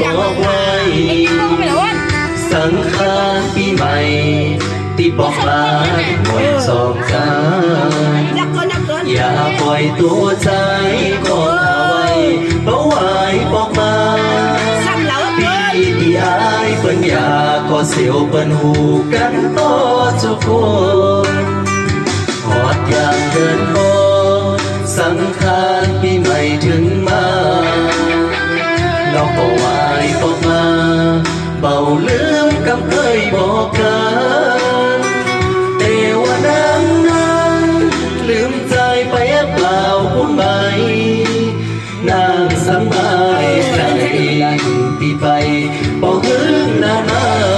บอกไว้สังขารปีใหม่ที่บอกลาหมดสองกานันอย่าปล่อยตัวใจก็เอาไว้เพราะไหวบอกมาซ้ำแล้วปีที่อายเปิ้นอยากก็เสียวเปิ้นหูกันต่อทุกคนหอดอย่างเดินโอสังขารปีใหม่ถึงมาน้องก็วบอกมา เบาลืมกำเคยบอกกันแต่ว่านังนั้นลืมใจไปเปล่าคุณไหมนางสบายใจที่ไปบอกหึงนานา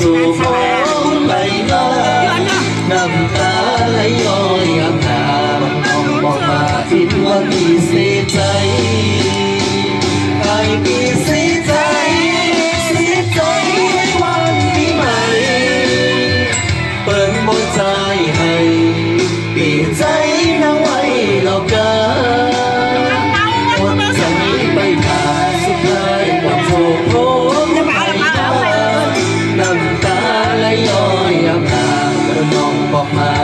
จูบองใบหน้าน้ำตาไหลย้อยอาบน้ำน้องบอกมาผิดว่ามีเสียใจไอ้ปีเสี យយយ៉ាងណាក្រនំបោះមក